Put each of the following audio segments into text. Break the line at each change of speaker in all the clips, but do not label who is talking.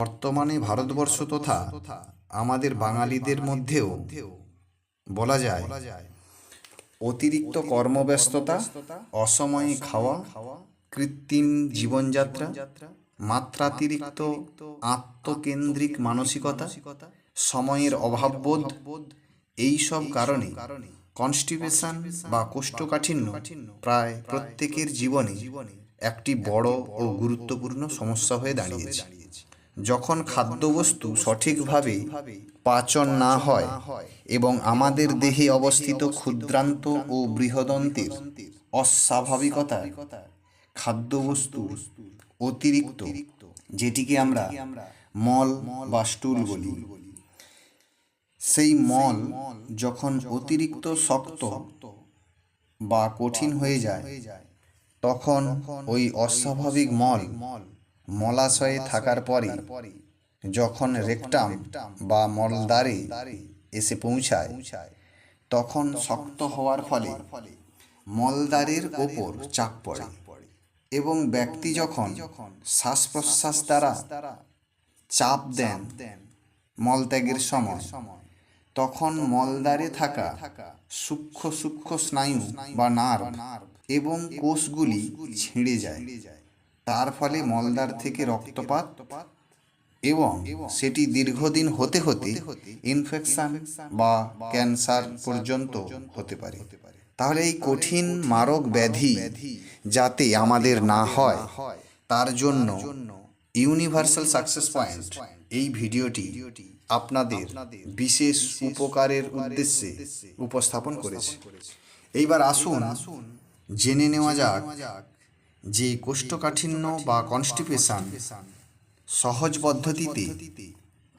বর্তমানে ভারতবর্ষ তথা আমাদের বাঙালিদের মধ্যেও বলা যায় অতিরিক্ত কর্মব্যস্ততা, অসময়ে খাওয়া, কৃত্রিম জীবনযাত্রা, মাত্রাতিরিক্ত আত্মকেন্দ্রিক মানসিকতা, সময়ের অভাববোধ এই সব কারণে কনস্টিপেশন বা কোষ্ঠকাঠিন্য প্রায় প্রত্যেকের জীবনে একটি বড় ও গুরুত্বপূর্ণ সমস্যা হয়ে দাঁড়িয়েছে। যখন খাদ্যবস্তু সঠিকভাবে পাচন না হয় এবং আমাদের দেহে অবস্থিত ক্ষুদ্রান্ত ও বৃহদন্তের অস্বাভাবিকতা, খাদ্যবস্তু অতিরিক্ত, যেটিকে আমরা মল বা স্টুল বলি। সেই মল যখন অতিরিক্ত শক্ত বা কঠিন হয়ে যায়, তখন ওই অস্বাভাবিক মল মলাশয়ে থাকার পরে যখন রেকটাম বা মলদ্বারে এসে পৌঁছায়, তখন শক্ত হওয়ার ফলে মলদ্বারের ওপর চাপ পড়ে এবং ব্যক্তি যখন শ্বাস প্রশ্বাস দ্বারা চাপ দেন মলত্যাগের সময়, তখন মলদ্বারে থাকা সূক্ষ্ম সূক্ষ্ম স্নায়ু বা নার্ভ এবং কোষগুলি ছিঁড়ে যায়। তার ফলে মলদ্বার থেকে রক্তপাত এবং সেটি দীর্ঘদিন হতে হতে ইনফেকশন বা ক্যান্সার পর্যন্ত হতে পারে। তাহলে এই কঠিন মারক ব্যাধি যাতে আমাদের না হয়, তার জন্য ইউনিভার্সাল সাকসেস পয়েন্ট এই ভিডিওটি আপনাদের বিশেষ উপকারের উদ্দেশ্যে উপস্থাপন করেছে। এইবার আসুন জেনে নেওয়া যাক যে কোষ্ঠকাঠিন্য বা কনস্টিপেশন সহজ পদ্ধতিতে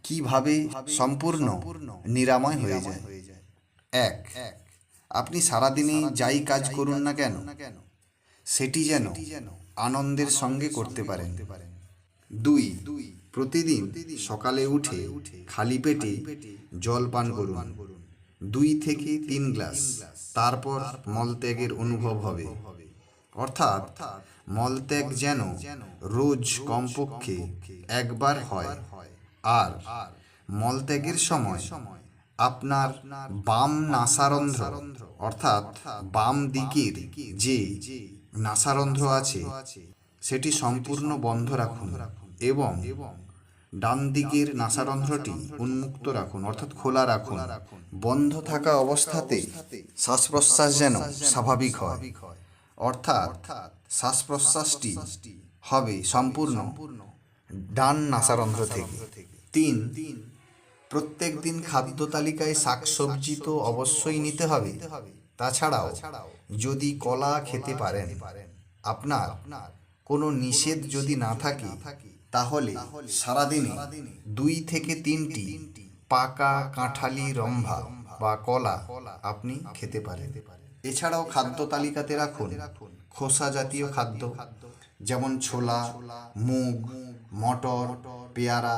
কীভাবে সম্পূর্ণ নিরাময় হয়ে যায়? এক, আপনি সারাদিনে যাই কাজ করুন না কেন? সেটি যেন আনন্দের সঙ্গে করতে পারেন। দুই, প্রতিদিন সকালে উঠে খালি পেটে জল পান করুন। দুই থেকে তিন গ্লাস, তারপর মলত্যাগের অনুভব হবে। অর্থাৎ মলত্যাগ যেন রোজ কমপক্ষে একবার হয়। আর মলত্যাগের সময় আপনার বাম নাসারন্ধ্র, অর্থাৎ বাম দিকের যে নাসারন্ধ্র আছে, সেটি সম্পূর্ণ বন্ধ রাখুন এবং ডান দিকের নাসারন্ধ্রটি উন্মুক্ত রাখুন, অর্থাৎ খোলা রাখুন। বন্ধ থাকা অবস্থাতে শ্বাস প্রশ্বাস যেন স্বাভাবিক হয়। অর্থাৎ শ্বাস প্রশ্বাসটি হবে সম্পূর্ণ ডান নাসারন্ধ্র থেকে। তিন, প্রত্যেক দিন খাদ্য তালিকায় শাকসবজি তো অবশ্যই নিতে হবে। তাছাড়াও যদি কলা খেতে পারেন, আপনার কোনো নিষেধ যদি না থাকে, তাহলে সারাদিনে দুই থেকে তিনটি পাকা কাঁঠালি রম্ভা বা কলা আপনি খেতে পারেন। এছাড়াও খাদ্য তালিকাতে রাখুন খোসা জাতীয় খাদ্য, যেমন ছোলা, মুগ, মটর, পেয়ারা,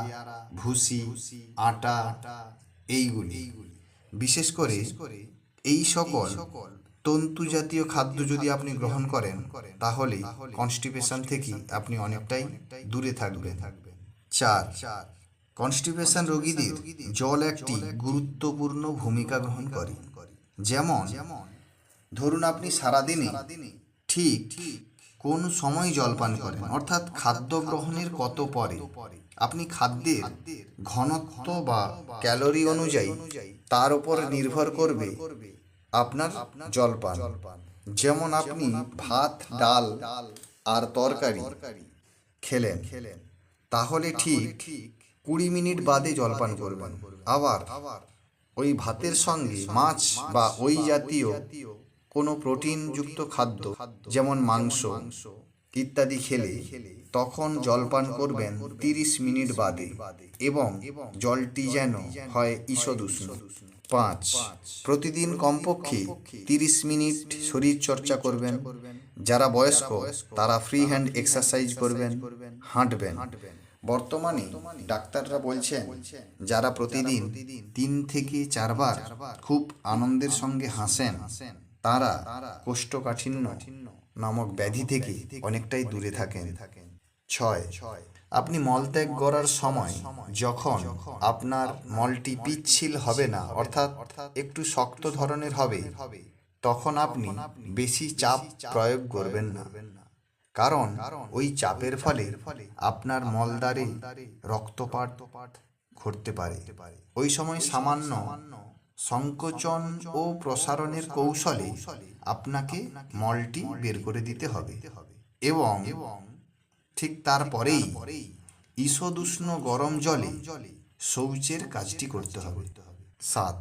ভুসি, আটা, এইগুলি। বিশেষ করে এই সকল তন্তু জাতীয় খাদ্য যদি আপনি গ্রহণ করেন, তাহলে কনস্টিপেশন থেকে আপনি অনেকটাই দূরে থাকবেন। চার কনস্টিপেশন রোগীদের জল একটি গুরুত্বপূর্ণ ভূমিকা গ্রহণ করে। যেমন ধরুন আপনি সারাদিনে ঠিক কোন সময় জলপান করেন? অর্থাৎ খাদ্য গ্রহণের কত পরে? আপনি খাদ্যের ঘনত্ব বা ক্যালোরি অনুযায়ী তার উপর নির্ভর করবে আপনার জলপান। যেমন আপনি ভাত, ডাল আর তরকারি খেলেন, তাহলে ঠিক কুড়ি মিনিট বাদে জলপান করবেন। আবার ওই ভাতের সঙ্গে মাছ বা ওই জাতীয় কোনো প্রোটিনযুক্ত খাদ্য, যেমন মাংস ইত্যাদি খেলে তখন জলপান করবেন তিরিশ মিনিট বাদে এবং জলটি যেন হয় ঈষদুষ্ণ। পাঁচ, প্রতিদিন কমপক্ষে তিরিশ মিনিট শরীর চর্চা করবেন। যারা বয়স্ক, তারা ফ্রি হ্যান্ড এক্সারসাইজ করবেন, হাঁটবেন। বর্তমানে ডাক্তাররা বলছেন, যারা প্রতিদিন তিন থেকে চারবার খুব আনন্দের সঙ্গে হাসেন তারা কোষ্ঠকাঠিন্য নামক ব্যাধি থেকে অনেকটাই দূরে থাকেন। ছয় আপনি মলত্যাগ করার সময় যখন আপনার মলটি পিচ্ছিল হবে না অর্থাৎ একটু শক্ত ধরনের হবে তখন আপনি বেশি চাপ প্রয়োগ করবেন না। কারণ ওই চাপের ফলে আপনার মলদ্বারে রক্তপাত ঘটতে পারে। ওই সময় সামান্য সংকোচন ও প্রসারণের কৌশলে আপনাকে মলটি বের করে দিতে হবে। এবং ঠিক তারপরেই ঈষদুষ্ণ গরম জলে শৌচের কাজটি করতে হবে। সাত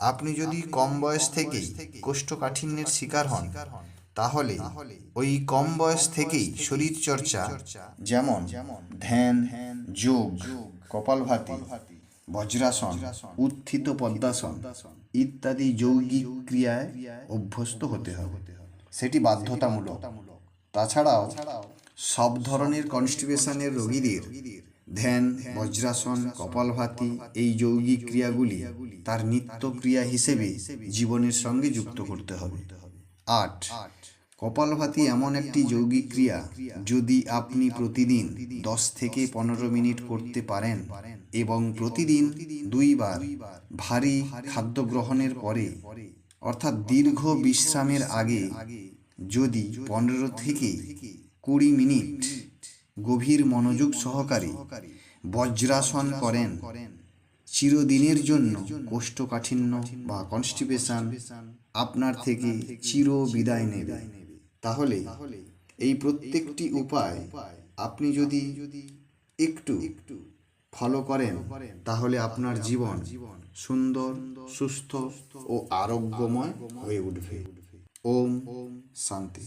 আপনি যদি কম বয়স থেকেই কোষ্ঠকাঠিন্যের শিকার হন তাহলে ওই কম বয়স থেকেই শরীর চর্চা যেমন ধ্যান যোগ কপালভাতি বজ্রাসন, উত্থিত পদ্মাসন ইত্যাদি যৌগিক ক্রিয়ায় অভ্যস্ত হতে হবে সেটি বাধ্যতামূলক। তাছাড়াও সব ধরনের কনস্টিপেশনের রোগীদের ধ্যান, বজ্রাসন, কপালভাতি এই যৌগিক ক্রিয়াগুলি তার নিত্য ক্রিয়া হিসেবে জীবনের সঙ্গে যুক্ত করতে হবে। আট কপালভাতি এমন একটি যৌগিক ক্রিয়া যদি আপনি প্রতিদিন দশ থেকে পনেরো মিনিট করতে পারেন এবং প্রতিদিন দুইবার ভারী খাদ্য গ্রহণের পরে অর্থাৎ দীর্ঘ বিশ্রামের আগে যদি পনেরো থেকে কুড়ি মিনিট গভীর মনোযোগ সহকারে বজ্রাসন করেন। চিরদিনের জন্য কোষ্ঠকাঠিন্য বা কনস্টিপেশন আপনার থেকে চির বিদায় নেবে। তাহলে এই প্রত্যেকটি উপায় আপনি যদি একটু একটু ফলো করেন তাহলে আপনার জীবন সুন্দর সুস্থ ও আরোগ্যময় হয়ে উঠবে। ওম শান্তি।